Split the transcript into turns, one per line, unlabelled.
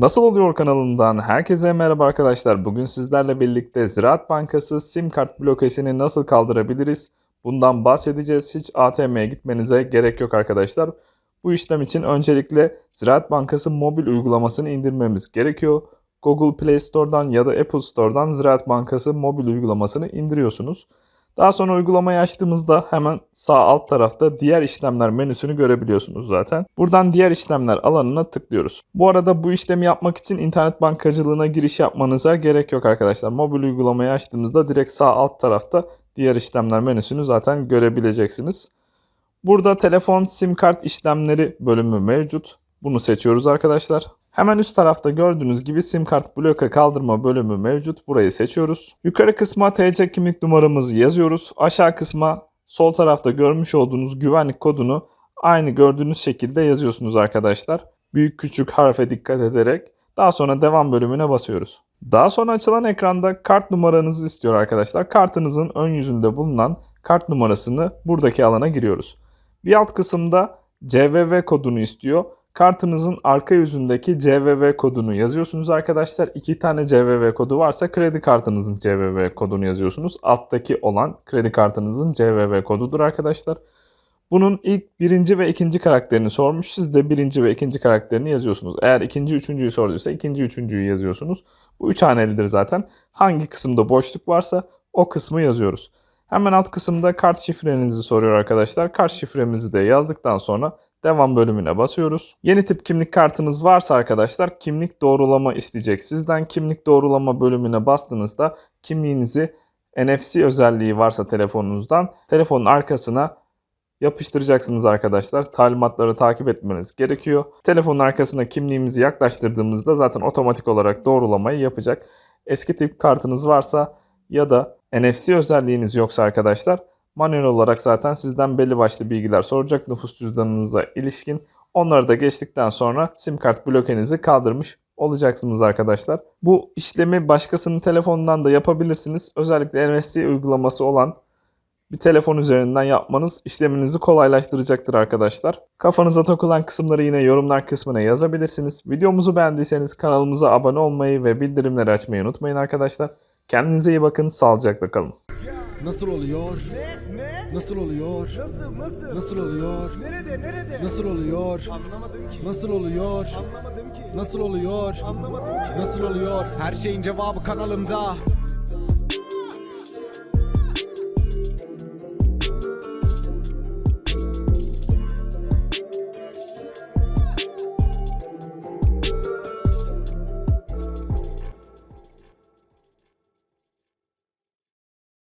Nasıl oluyor kanalından herkese merhaba arkadaşlar. Bugün sizlerle birlikte Ziraat Bankası sim kart blokesini nasıl kaldırabiliriz? Bundan bahsedeceğiz. Hiç ATM'ye gitmenize gerek yok arkadaşlar. Bu işlem için öncelikle Ziraat Bankası mobil uygulamasını indirmemiz gerekiyor. Google Play Store'dan ya da Apple Store'dan Ziraat Bankası mobil uygulamasını indiriyorsunuz. Daha sonra uygulamayı açtığımızda hemen sağ alt tarafta diğer işlemler menüsünü görebiliyorsunuz zaten. Buradan diğer işlemler alanına tıklıyoruz. Bu arada bu işlemi yapmak için internet bankacılığına giriş yapmanıza gerek yok arkadaşlar. Mobil uygulamayı açtığımızda direkt sağ alt tarafta diğer işlemler menüsünü zaten görebileceksiniz. Burada telefon sim kart işlemleri bölümü mevcut. Bunu seçiyoruz arkadaşlar. Hemen üst tarafta gördüğünüz gibi sim kart bloke kaldırma bölümü mevcut. Burayı seçiyoruz. Yukarı kısma TC kimlik numaramızı yazıyoruz. Aşağı kısma sol tarafta görmüş olduğunuz güvenlik kodunu aynı gördüğünüz şekilde yazıyorsunuz arkadaşlar. Büyük küçük harfe dikkat ederek. Daha sonra devam bölümüne basıyoruz. Daha sonra açılan ekranda kart numaranızı istiyor arkadaşlar. Kartınızın ön yüzünde bulunan kart numarasını buradaki alana giriyoruz. Bir alt kısımda CVV kodunu istiyor. Kartınızın arka yüzündeki CVV kodunu yazıyorsunuz arkadaşlar. İki tane CVV kodu varsa kredi kartınızın CVV kodunu yazıyorsunuz. Alttaki olan kredi kartınızın CVV kodudur arkadaşlar. Bunun ilk birinci ve ikinci karakterini sormuş. Siz de birinci ve ikinci karakterini yazıyorsunuz. Eğer ikinci üçüncüyü sorduysa ikinci üçüncüyü yazıyorsunuz. Bu üç hanelidir zaten. Hangi kısımda boşluk varsa o kısmı yazıyoruz. Hemen alt kısımda kart şifrenizi soruyor arkadaşlar. Kart şifremizi de yazdıktan sonra devam bölümüne basıyoruz. Yeni tip kimlik kartınız varsa arkadaşlar kimlik doğrulama isteyecek. Sizden kimlik doğrulama bölümüne bastığınızda kimliğinizi NFC özelliği varsa telefonunuzdan telefonun arkasına yapıştıracaksınız arkadaşlar. Talimatları takip etmeniz gerekiyor. Telefonun arkasına kimliğimizi yaklaştırdığımızda zaten otomatik olarak doğrulamayı yapacak. Eski tip kartınız varsa ya da NFC özelliğiniz yoksa arkadaşlar manuel olarak zaten sizden belli başlı bilgiler soracak nüfus cüzdanınıza ilişkin. Onları da geçtikten sonra sim kart blokenizi kaldırmış olacaksınız arkadaşlar. Bu işlemi başkasının telefonundan da yapabilirsiniz. Özellikle NFC uygulaması olan bir telefon üzerinden yapmanız işleminizi kolaylaştıracaktır arkadaşlar. Kafanıza takılan kısımları yine yorumlar kısmına yazabilirsiniz. Videomuzu beğendiyseniz kanalımıza abone olmayı ve bildirimleri açmayı unutmayın arkadaşlar. Kendinize iyi bakın, sağlıcakla kalın.
Nasıl oluyor?
Ne? Ne?
Nasıl oluyor?
Nasıl? Nasıl?
Nasıl oluyor?
Nerede? Nerede?
Nasıl oluyor?
Anlamadım ki.
Nasıl oluyor?
Anlamadım ki.
Nasıl oluyor?
Anlamadım ki.
Nasıl oluyor? Her şeyin cevabı kanalımda.